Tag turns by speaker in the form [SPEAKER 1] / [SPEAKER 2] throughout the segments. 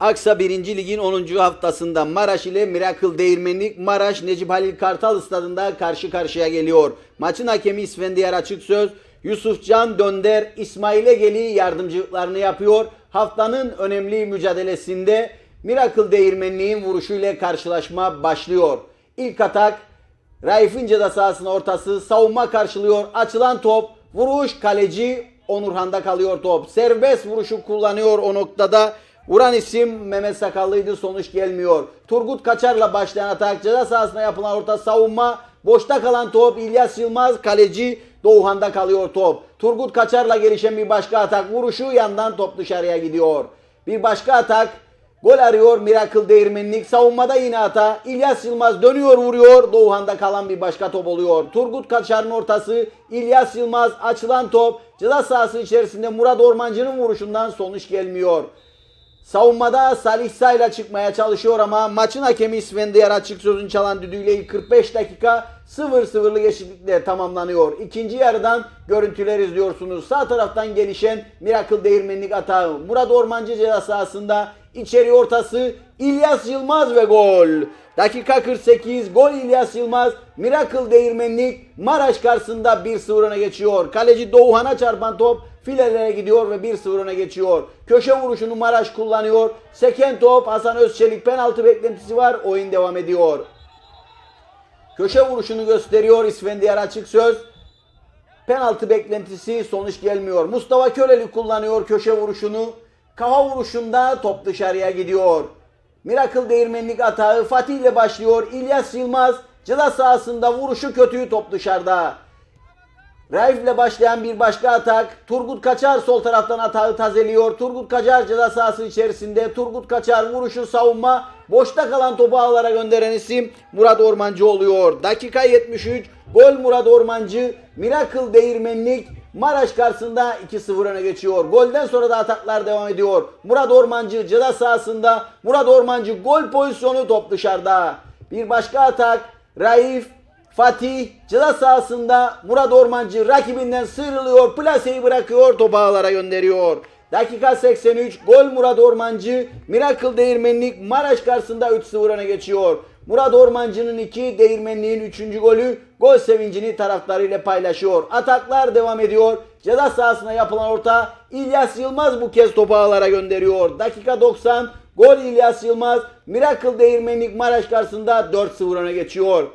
[SPEAKER 1] Aksa 1. Lig'in 10. haftasında Maraş ile Miracle Değirmenlik Maraş Necip Halil Kartal stadında karşı karşıya geliyor. Maçın hakemi İsfendiyar Açıksöz, Yusufcan Dönder, İsmail Egeli yardımcılıklarını yapıyor. Haftanın önemli mücadelesinde Miracle Değirmenliğin vuruşuyla karşılaşma başlıyor. İlk atak Raif'in ceza sahasının ortası savunma karşılıyor. Açılan top vuruş kaleci Onurhan'da kalıyor top. Serbest vuruşu kullanıyor o noktada. Vuran isim Mehmet Sakallı'ydı sonuç gelmiyor. Turgut Kaçar'la başlayan atak ceza sahasına yapılan orta savunma. Boşta kalan top İlyas Yılmaz kaleci Doğuhan'da kalıyor top. Turgut Kaçar'la gelişen bir başka atak vuruşu yandan top dışarıya gidiyor. Bir başka atak Gol arıyor Miracle Değirmenlik. Savunmada yine hata. İlyas Yılmaz dönüyor vuruyor. Doğuhan'da kalan bir başka top oluyor. Turgut Kaçar'ın ortası. İlyas Yılmaz açılan top. Ceza sahası içerisinde Murat Ormancı'nın vuruşundan sonuç gelmiyor. Savunmada Salih Sayla çıkmaya çalışıyor ama maçın hakemi İsfendiyar açık sözün çalan düdüğüyle ilk 45 dakika 0-0'lık eşitlikle tamamlanıyor. İkinci yarıdan görüntüler izliyorsunuz. Sağ taraftan gelişen Miracle Değirmenlik atağı. Murat Ormancı ceza sahasında içeri ortası İlyas Yılmaz ve gol. Dakika 48 gol İlyas Yılmaz. Miracle Değirmenlik Maraş karşısında 1-0 öne geçiyor. Kaleci Doğuhan'a çarpan top filelere gidiyor ve 1-0 öne geçiyor. Köşe vuruşunu Maraş kullanıyor. Seken top Hasan Özçelik penaltı beklentisi var. Oyun devam ediyor. Köşe vuruşunu gösteriyor İsfendiyar açık söz. Penaltı beklentisi sonuç gelmiyor. Mustafa Köleli kullanıyor köşe vuruşunu. Kafa vuruşunda top dışarıya gidiyor. Miracle Değirmenlik atağı Fatih ile başlıyor. İlyas Yılmaz ceza sahasında vuruşu kötü top dışarıda. Raif ile başlayan bir başka atak. Turgut Kaçar sol taraftan atağı tazeliyor. Turgut Kaçar ceza sahası içerisinde. Turgut Kaçar vuruşu savunma. Boşta kalan topu ağlara gönderen isim Murat Ormancı oluyor. Dakika 73. Gol Murat Ormancı. Miracle Değirmenlik Maraş karşısında 2-0 öne geçiyor. Golden sonra da ataklar devam ediyor. Murat Ormancı ceza sahasında. Murat Ormancı gol pozisyonu top dışarıda. Bir başka atak. Raif Fatih ceza sahasında Murat Ormancı rakibinden sıyrılıyor. Plaseyi bırakıyor. Topu ağlara gönderiyor. Dakika 83 gol Murat Ormancı. Miracle Değirmenlik Maraş karşısında 3-0 öne geçiyor. Murat Ormancı'nın 2, Değirmenliğin 3. golü gol sevincini taraftarıyla paylaşıyor. Ataklar devam ediyor. Ceza sahasına yapılan orta İlyas Yılmaz bu kez topu ağlara gönderiyor. Dakika 90 gol İlyas Yılmaz. Miracle Değirmenlik Maraş karşısında 4-0 öne geçiyor.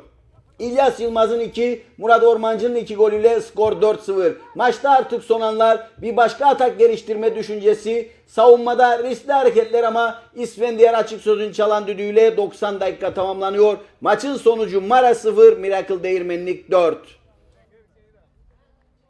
[SPEAKER 1] İlyas Yılmaz'ın 2, Murat Ormancı'nın 2 golüyle skor 4-0. Maçta artık son anlar bir başka atak geliştirme düşüncesi. Savunmada riskli hareketler ama İsfendiyar açık sözün çalan düdüğüyle 90 dakika tamamlanıyor. Maçın sonucu Mara 0, Miracle Değirmenlik 4.